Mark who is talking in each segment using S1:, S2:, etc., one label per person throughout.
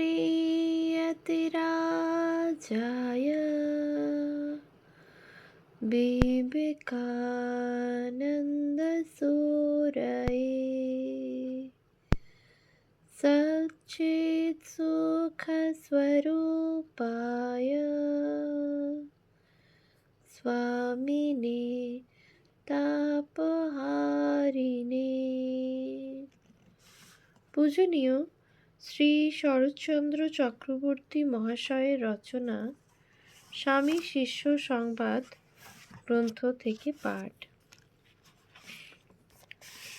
S1: श्रीयतिराजाय विवेकानन्दसूरये सच्चित्सुखस्वरूपाय स्वामिने तापहारिणे। पूजनीय। শ্রী শরৎচন্দ্র চক্রবর্তী মহাশয়ের রচনা, স্বামী শিষ্য সংবাদ, গ্রন্থ থেকে পাঠ।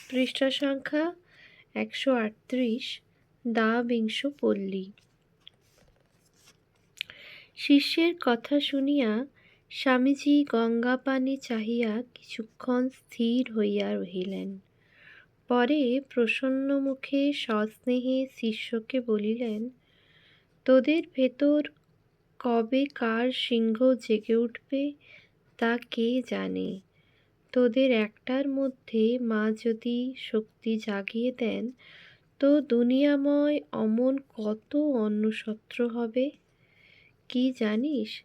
S1: পৃষ্ঠা সংখ্যা একশো আটত্রিশ, দা বিংশ পল্লী। শিষ্যের কথা শুনিয়া স্বামীজি গঙ্গা পানি চাহিয়া কিছুক্ষণ স্থির হইয়া রহিলেন। পরে প্রসন্ন মুখে সস্নেহে শিষ্যকে বলিলেন, তোদের ভেতর কবে কার সিংহ জেগে উঠবে তা কে জানে? তোদের একটার মধ্যে মা যদি শক্তি জাগিয়ে দেন, তো দুনিয়াময় অমন কত অন্নসত্র হবে? কি জানিস,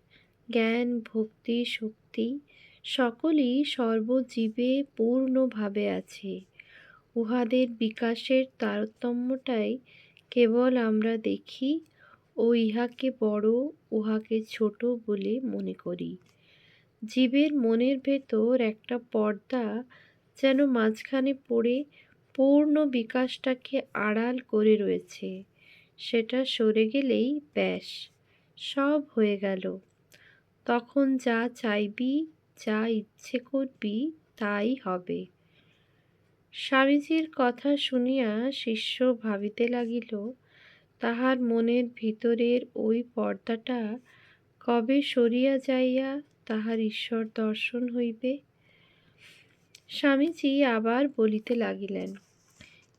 S1: জ্ঞান, ভক্তি, শক্তি সকলই সর্বজীবে পূর্ণভাবে আছে। উহাদের বিকাশের তারতম্যটাই কেবল আমরা দেখি ও ইহাকে বড়, উহাকে ছোট বলে মনে করি। জীবের মনের ভেতর একটা পর্দা যেন মাঝখানে পড়ে পূর্ণ বিকাশটাকে আড়াল করে রয়েছে। সেটা সরে গেলেই ব্যাস, সব হয়ে গেল। তখন যা চাইবি, যা ইচ্ছে করবি, তাই হবে। স্বামীজির কথা শুনিয়া শিষ্য ভাবিতে লাগিল, তাহার মনের ভিতরের ওই পর্দাটা কবে সরিয়া যাইয়া তাহার ঈশ্বর দর্শন হইবে? স্বামীজি আবার বলিতে লাগিলেন,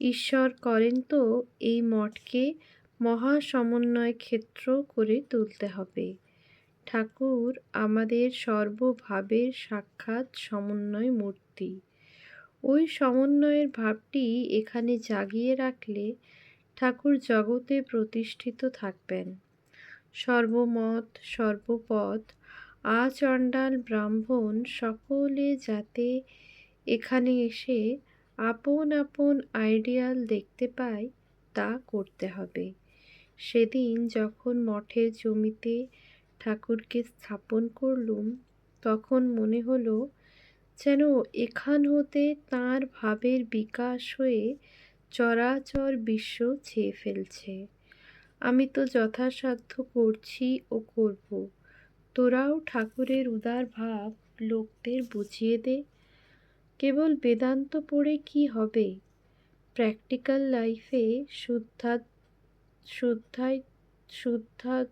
S1: ঈশ্বর করেন তো এই মঠকে মহা সমন্বয় ক্ষেত্র করে তুলতে হবে। ঠাকুর আমাদের সর্বভাবের সাক্ষাৎ সমন্বয় মূর্তি। ওই সমন্বয়ের ভাবটি এখানে জাগিয়ে রাখলে ঠাকুর জগতে প্রতিষ্ঠিত থাকবেন। সর্বমত সর্বপথ আচণ্ডাল ব্রাহ্মণ সকলে যাতে এখানে এসে আপন আপন আইডিয়াল দেখতে পায়, তা করতে হবে। সেদিন যখন মঠের জমিতে ঠাকুরকে স্থাপন করলুম, তখন মনে হলো যেন এখান হতে তাঁর ভাবের বিকাশ হয়ে চরাচর বিশ্ব ছেয়ে ফেলছে। আমি তো যথাসাধ্য করছি ও করব। তোরাও ঠাকুরের উদার ভাব লোকদের বুঝিয়ে দে। কেবল বেদান্ত পড়ে কি হবে? প্র্যাকটিক্যাল লাইফে শুদ্ধা শুদ্ধায় শুদ্ধা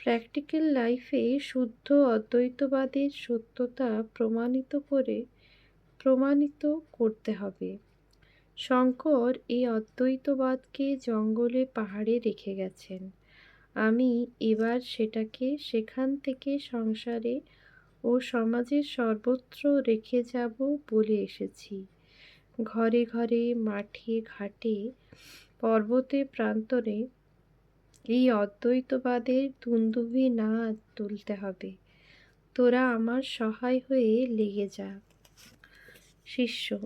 S1: প্র্যাকটিক্যাল লাইফে শুদ্ধ অদ্বৈতবাদের সত্যতা প্রমাণিত করে প্রমাণিত করতে হবে। শঙ্কর এই অদ্বৈতবাদকে জঙ্গলে পাহাড়ে রেখে গেছেন। আমি এবার সেটাকে সেখান থেকে সংসারে ও সমাজের সর্বত্র রেখে যাব বলে এসেছি। ঘরে ঘরে, মাঠে ঘাটে, পর্বতে, প্রান্তরে এই অদ্বৈতবাদের দুন্দুভি না তুলতে হবে। তোরা আমার সহায় হয়ে লেগে যা। শিষ্য,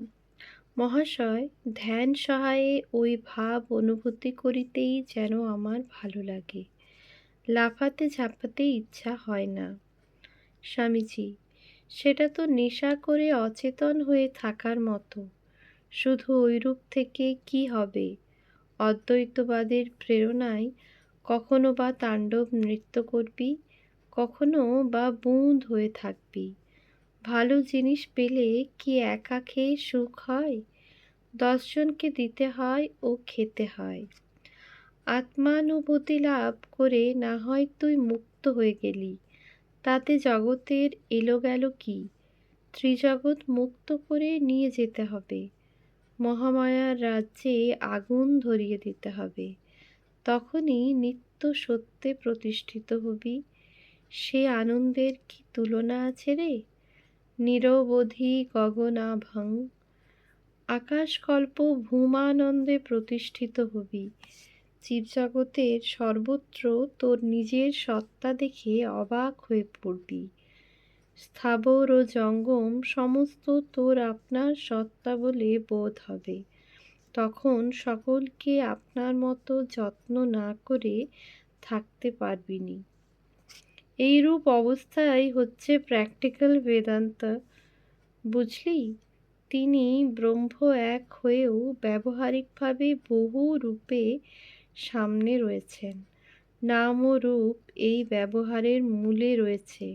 S1: মহাশয়, ধ্যান সহায়ে ওই ভাব অনুভূতি করিতেই যেন আমার ভালো লাগে। লাফাতে ঝাঁপাতে ইচ্ছা হয় না। স্বামীজি, সেটা তো নেশা করে অচেতন হয়ে থাকার মতো। শুধু ঐরূপ থেকে কি হবে? অদ্বৈতবাদের প্রেরণায় কখনো বা তাণ্ডব নৃত্য করবি, কখনো বা বুঁদ হয়ে থাকবি। ভালো জিনিস পেলে কি একা খেয়ে সুখ হয়? দশজনকে দিতে হয় ও খেতে হয়। আত্মানুভূতি লাভ করে না হয় তুই মুক্ত হয়ে গেলি। তাতে জগতের এলো গেল কি? ত্রিজগৎ মুক্ত করে নিয়ে যেতে হবে। মহামায়ার রাজ্যে আগুন ধরিয়ে দিতে হবে। তখনই নিত্য সত্যে প্রতিষ্ঠিত হবি। সে আনন্দের কি তুলনা আছে রে? নিরবধি গগনাভং। আকাশকল্প ভূমানন্দে প্রতিষ্ঠিত হবি। জীবজগতের সর্বত্র তোর নিজের সত্তা দেখে অবাক হয়ে পড়বি। স্থাবর ও জঙ্গম সমস্ত তোর আপনার সত্তা বলে বোধ হবে। তখন সকলকে আপনার মতো যত্ন না করে থাকতে পারবিনি। এইরূপ অবস্থাই হচ্ছে প্র্যাকটিক্যাল বেদান্ত। বুঝলি? তিনি ব্রহ্ম এক হয়েও ব্যবহারিকভাবে বহু রূপে সামনে রয়েছেন। নাম ও রূপ এই ব্যবহারের মূলে রয়েছে।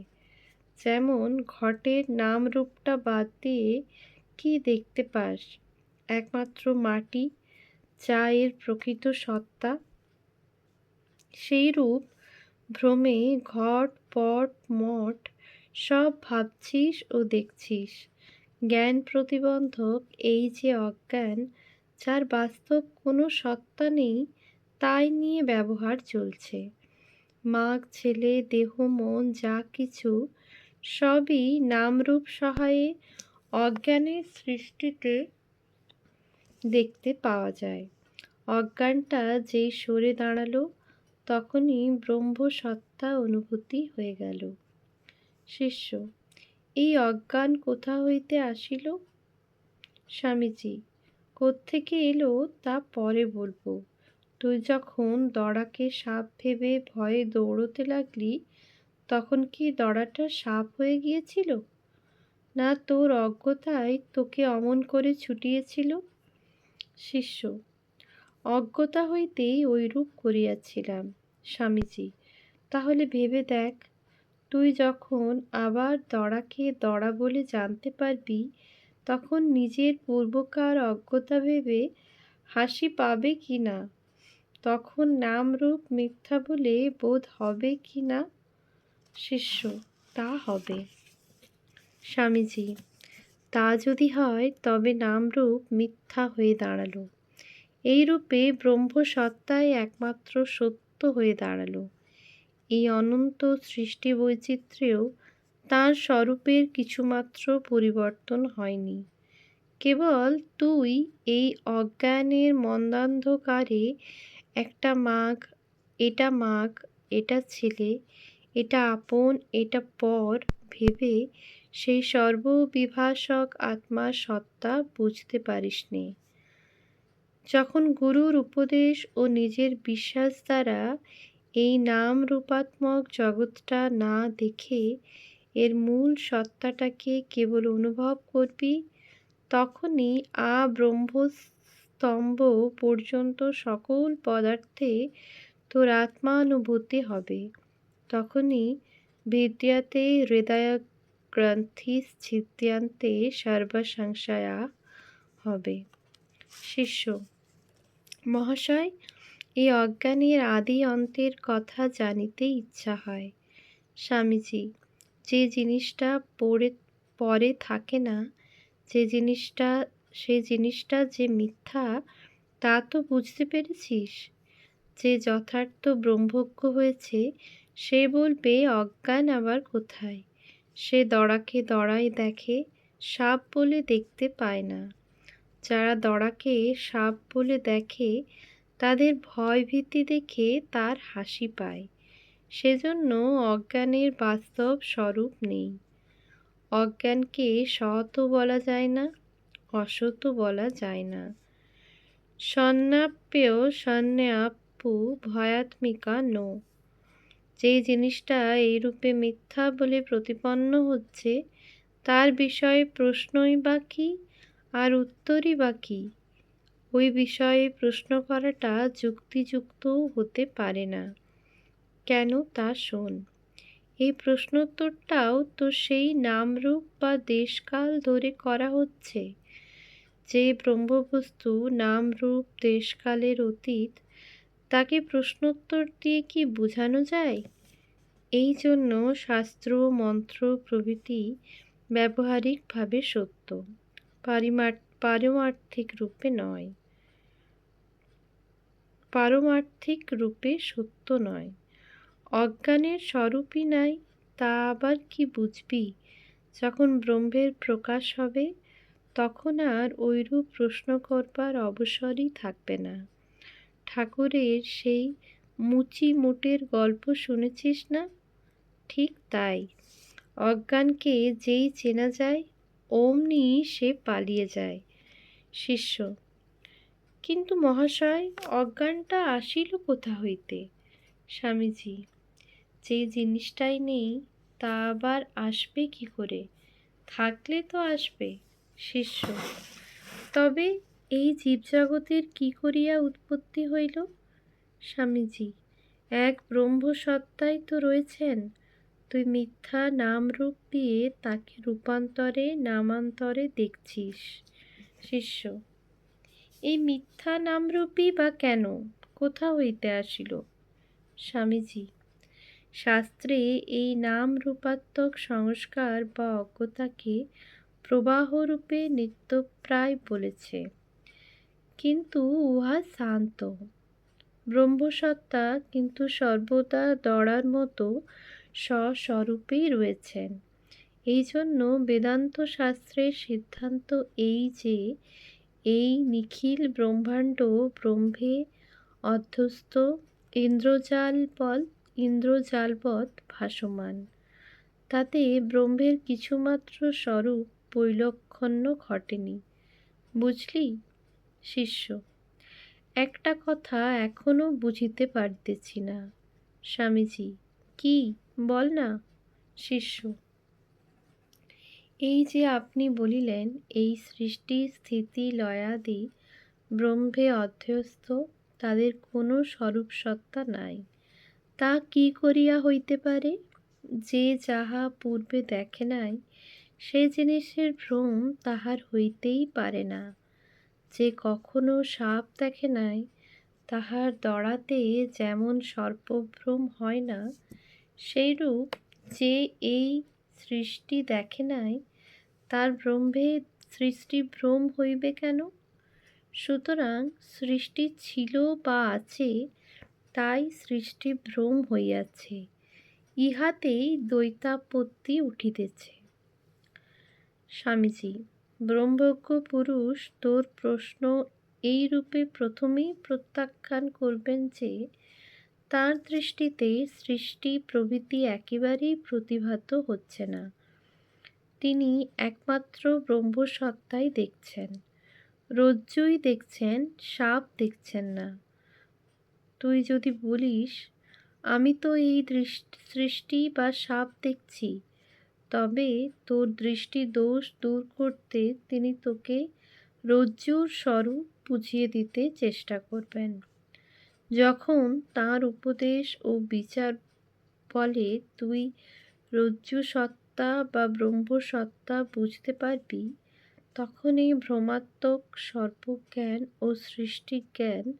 S1: যেমন ঘটের নাম রূপটা বাদ দিয়ে কি দেখতে পাস? একমাত্র মাটি যা এর প্রকৃত সত্তা। সেই রূপ ভ্রমে ঘট, পট, মঠ সব ভাবছিস ও দেখছিস। জ্ঞান প্রতিবন্ধক এই যে অজ্ঞান, যার বাস্তব কোনো সত্তা নেই, তাই নিয়ে ব্যবহার চলছে। মাগ, ছেলে, দেহ, মন, যা কিছু, সবই নামরূপ সহায়ে অজ্ঞানের সৃষ্টিতে দেখতে পাওয়া যায়। অজ্ঞানটা যেই সরে দাঁড়াল, তখনই ব্রহ্ম সত্তা অনুভূতি হয়ে গেল। শিষ্য, এই অজ্ঞান কোথা হইতে আসিল? স্বামীজি, কোত্থেকে এলো তা পরে বলব। তুই যখন দড়াকে সাপ ভেবে ভয়ে দৌড়তে লাগলি, তখন কি দড়াটা সাপ হয়ে গিয়েছিল? না তোর অজ্ঞতায় তোকে অমন করে ছুটিয়েছিল? শিষ্য, অজ্ঞতা হইতেই ঐরূপ করিয়াছিলাম। স্বামীজি, তাহলে ভেবে দেখ, তুই যখন আবার দড়াকে দড়া বলে জানতে পারবি, তখন নিজের পূর্বকার অজ্ঞতা ভেবে হাসি পাবে কি না? তখন নাম রূপ মিথ্যা বলে বোধ হবে কি না? শিষ্য, তা হবে। স্বামীজি তা যদি হয়, তবে নামরূপ মিথ্যা হয়ে দাঁড়াল। এই রূপে ব্রহ্ম সত্তাই একমাত্র সত্য হয়ে দাঁড়াল। এই অনন্ত সৃষ্টি বৈচিত্র্যেও তাঁর স্বরূপের কিছুমাত্র পরিবর্তন হয়নি। কেবল তুই এই অজ্ঞানের মন্দান্ধকারে একটা মাঘ, এটা মাঘ, এটা ছেলে, এটা আপন, এটা পর ভেবে সেই সর্ববিভাষক আত্মার সত্তা বুঝতে পারিসনি। যখন গুরুর উপদেশ ও নিজের বিশ্বাস দ্বারা এই নাম রূপাত্মক জগৎটা না দেখে এর মূল সত্তাটাকে কেবল অনুভব করবি, তখনই আ ব্রহ্মস্তম্ভ পর্যন্ত সকল পদার্থে তোর আত্মানুভূতি হবে। তখনই বিদ্যাতে হৃদয় গ্রন্থি ছিদ্যান্তে সর্বসংশয়া হবে। শিষ্য, মহাশয়, এই অজ্ঞানের আদি অন্তের কথা জানিতে ইচ্ছা হয়। স্বামীজি, যে জিনিসটা পড়ে, পরে থাকে না, যে জিনিসটা, সে জিনিসটা যে মিথ্যা, তা তো বুঝতে পেরেছিস? যে যথার্থ ব্রহ্মজ্ঞ হয়েছে, সে বলবে অজ্ঞান আবার কোথায়? সে দড়াকে দড়ায় দেখে, সাপ বলে দেখতে পায় না। যারা দড়াকে সাপ বলে দেখে, তাদের ভয় ভীতি দেখে তার হাসি পায়। সেজন্য অজ্ঞানের বাস্তব স্বরূপ নেই। অজ্ঞানকে সৎও বলা যায় না অসত বলা যায় না। সন্ন্যাপ্যেয় সন্ন্যাপ্যু ভয়াত্মিকা নো। যে জিনিসটা এইরূপে মিথ্যা বলে প্রতিপন্ন হচ্ছে, তার বিষয়ে প্রশ্নই বা কী? আর উত্তরই বা কী? ওই বিষয়ে প্রশ্ন করাটা যুক্তিযুক্ত হতে পারে না। কেন তা শোন। এই প্রশ্নোত্তরটাও তো সেই নামরূপ বা দেশকাল ধরে করা হচ্ছে। যে ব্রহ্মবস্তু নামরূপ দেশকালের অতীত তাকে প্রশ্নোত্তর দিয়ে কি বোঝানো যায়? এই জন্য শাস্ত্র, মন্ত্র প্রভৃতি ব্যবহারিকভাবে সত্য পারমার্থিক রূপে নয়। পারমার্থিক রূপে সত্য নয়। অজ্ঞানের স্বরূপই নাই, তা আবার কি বুঝবি? যখন ব্রহ্মের প্রকাশ হবে, তখন আর ঐরূপ প্রশ্ন করবার অবসরই থাকবে না। ঠাকুরের সেই মুচি মোটের গল্প শুনেছিস না? ঠিক তাই। অজ্ঞানকে যেই চেনা যায়, অমনি সে পালিয়ে যায়। শিষ্য, কিন্তু মহাশয়, অজ্ঞানটা আসিল কোথা হইতে? স্বামীজি, যে জিনিসটাই নেই, তা আবার আসবে কি করে? থাকলে তো আসবে। শিষ্য, তবে এই জীবজগতের কি করিয়া উৎপত্তি হইল? স্বামীজি, এক ব্রহ্মসত্তাই তো রয়েছেন। তুই মিথ্যা নামরূপ দিয়ে তাকে রূপান্তরে, নামান্তরে দেখছিস। শিষ্য, এই মিথ্যা নামরূপই বা কেন? কোথা হইতে আসিল? স্বামীজি, শাস্ত্রে এই নাম রূপাত্মক সংস্কার বা অজ্ঞতাকে প্রবাহরূপে নিত্যপ্রায় বলেছে। কিন্তু উহা শান্ত। ব্রহ্মসত্তা কিন্তু সর্বদা দড়ার মতো স্বস্বরূপেই রয়েছেন। এই জন্য বেদান্ত শাস্ত্রের সিদ্ধান্ত এই যে, এই নিখিল ব্রহ্মাণ্ড ব্রহ্মে অধ্যস্ত ইন্দ্রজালবল ইন্দ্রজালবৎ ভাসমান। তাতে ব্রহ্মের কিছুমাত্র স্বরূপ বৈলক্ষণ্য ঘটেনি। বুঝলি? শিষ্য, একটা কথা এখনও বুঝিতে পারিতেছি না। স্বামীজি, কি? বল না। শিষ্য, এই যে আপনি বলিলেন, এই সৃষ্টি স্থিতি লয়াদি ব্রহ্মে অধ্যস্ত, তাদের কোনো স্বরূপ সত্তা নাই। তা কি করিয়া হইতে পারে? যে যাহা পূর্বে দেখে নাই, সে জিনিসের ভ্রম তাহার হইতেই পারে না। যে কখনো সাপ দেখে নাই, তাহার দড়াতে যেমন সর্পভ্রম হয় না, সেইরূপ যে এই সৃষ্টি দেখে নাই, তার ব্রহ্মে সৃষ্টি ভ্রম হইবে কেন? সুতরাং সৃষ্টি ছিল বা আছে, তাই সৃষ্টি ভ্রম হইয়াছে, ইহাতেই দ্বৈতাপত্তি উঠিতেছে। স্বামীজি ব্রহ্মজ্ঞ পুরুষ তোর প্রশ্ন এই রূপে প্রথমেই প্রত্যাখ্যান করবেন যে, তার দৃষ্টিতে সৃষ্টি প্রভৃতি একেবারেই প্রতিভাত হচ্ছে না। তিনি একমাত্র ব্রহ্মসত্তাই দেখছেন। রজ্জুই দেখছেন, সাপ দেখছেন না। তুই যদি বলিস, আমি তো এই দৃষ্টি, সৃষ্টি বা সাপ দেখছি তবে তোর দৃষ্টি দোষ দূর করতে তিনি তোকে রজ্জুর স্বরূপ বুঝিয়ে দিতে চেষ্টা করবেন। যখন তার উপদেশ ও বিচার ফলে তুই রজ্জু সত্তা বা ব্রহ্মসত্তা বুঝতে পারবি তখন এই ভ্রমাত্মক সর্বজ্ঞান ও সৃষ্টিজ্ঞান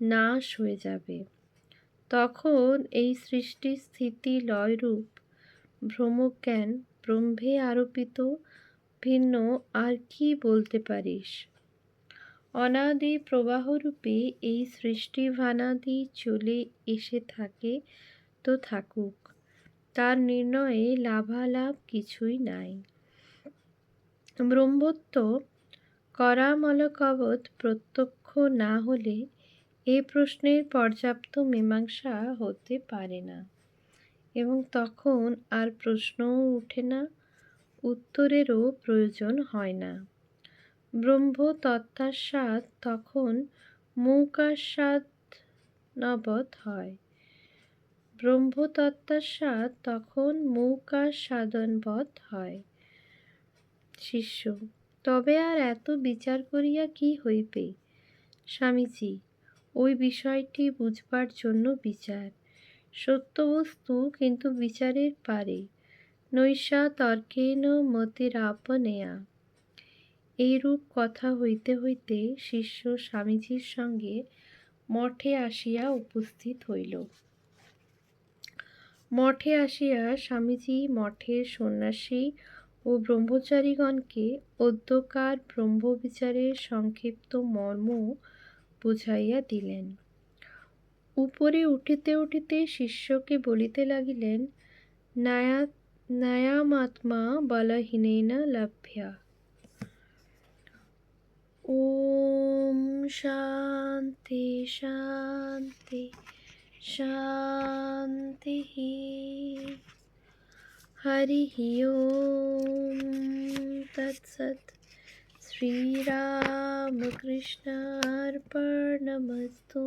S1: নাশ হয়ে যাবে। তখন এই সৃষ্টি স্থিতি লয়রূপ ভ্রমজ্ঞান ব্রহ্মে আরোপিত ভিন্ন আর কি বলতে পারিস? অনাদি প্রবাহরূপে এই সৃষ্টি ভানাদি চলে এসে থাকে তো থাকুক। তার নির্ণয়ে লাভালাভ কিছুই নাই। ব্রহ্মত্ব করামলকবৎ প্রত্যক্ষ না হলে এ প্রশ্নের পর্যাপ্ত মীমাংসা হতে পারে না। এবং তখন আর প্রশ্নও উঠে না, উত্তরেরও প্রয়োজন হয় না। ব্রহ্ম তত্ত্বাস্বাদ তখন মৌকাস্বাদ নবৎ হয়। ব্রহ্মতত্ত্বাস্বাদ তখন মৌকাস্বাদনবৎ হয়। শিষ্য, তবে আর এত বিচার করিয়া কি হইবে? স্বামীজি, ওই বিষয়টি বুঝবার জন্য বিচার। সত্যবস্তু কিন্তু বিচারের পারে। নৈশা তর্কেন মতিরাপনেয়া। এইরূপ কথা হইতে হইতে শিষ্য স্বামীজির সঙ্গে মঠে আসিয়া উপস্থিত হইল। মঠে আসিয়া স্বামীজি মঠের সন্ন্যাসী ও ব্রহ্মচারীগণকে অদ্যকার ব্রহ্মবিচারের সংক্ষিপ্ত মর্ম বুঝাইয়া দিলেন। উপরে উঠিতে উঠিতে শিষ্যকে বলিতে লাগিলেন, নায়া, নায়ামাত্মা বলহীনেনা লভ্যা। ও শান্তি শান্তি শান্তি হরি ওম, তৎসৎ। श्री राम कृष्णापण श्रीरामकृष्णार्पणमस्तु